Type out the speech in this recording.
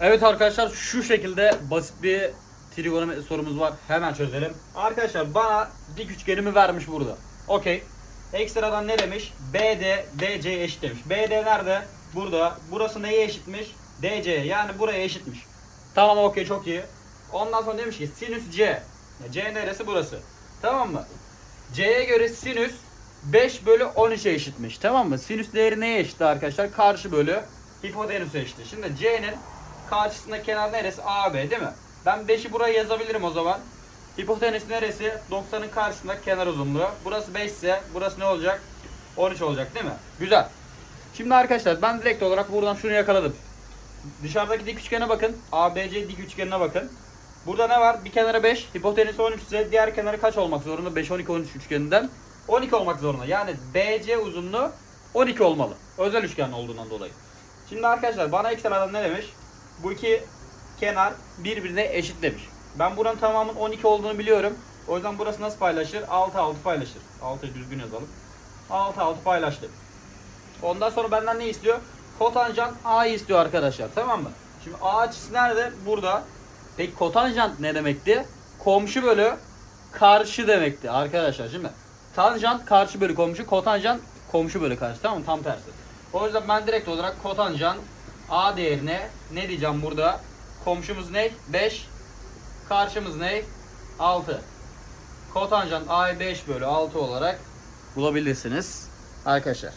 Evet arkadaşlar şu şekilde basit bir trigonometri sorumuz var. Hemen çözelim. Arkadaşlar bana dik üçgenimi vermiş burada. Okey. Ekstradan ne demiş? BD DC'ye eşit demiş. BD nerede? Burada. Burası neye eşitmiş? DC'ye yani buraya eşitmiş. Tamam okey çok iyi. Ondan sonra demiş ki sinüs C. C neresi burası? Tamam mı? C'ye göre sinüs 5 bölü 13'e eşitmiş. Tamam mı? Sinüs değeri neye eşitti arkadaşlar? Karşı bölü hipotenüse eşitti. Şimdi C'nin karşısında kenar neresi? AB değil mi? Ben 5'i buraya yazabilirim o zaman. Hipotenüs neresi? 90'ın karşısında kenar uzunluğu. Burası 5 ise burası ne olacak? 13 olacak değil mi? Güzel. Şimdi arkadaşlar ben direkt olarak buradan şunu yakaladım. Dışarıdaki dik üçgene bakın. ABC dik üçgenine bakın. Burada ne var? Bir kenara 5, hipotenüsü 13 ise diğer kenarı kaç olmak zorunda? 5, 12, 13 üçgeninden 12 olmak zorunda. Yani BC uzunluğu 12 olmalı. Özel üçgen olduğundan dolayı. Şimdi arkadaşlar bana ekstradan ne demiş? Bu iki kenar birbirine eşit demiş. Ben buranın tamamının 12 olduğunu biliyorum. O yüzden burası nasıl paylaşır? 6 6 paylaşır. 6'yı düzgün yazalım. 6 6 paylaştı. Ondan sonra benden ne istiyor? Kotanjant A'yı istiyor arkadaşlar. Tamam mı? Şimdi A açısı nerede? Burada. Peki kotanjant ne demekti? Komşu bölü karşı demekti arkadaşlar. Şimdi tanjant karşı bölü komşu, kotanjant komşu bölü karşı. Tamam mı? Tam tersi. O yüzden ben direkt olarak kotanjant A değerine ne diyeceğim burada? Komşumuz ne? 5. Karşımız ne? 6. Kotanjant A'yı 5 bölü 6 olarak bulabilirsiniz arkadaşlar.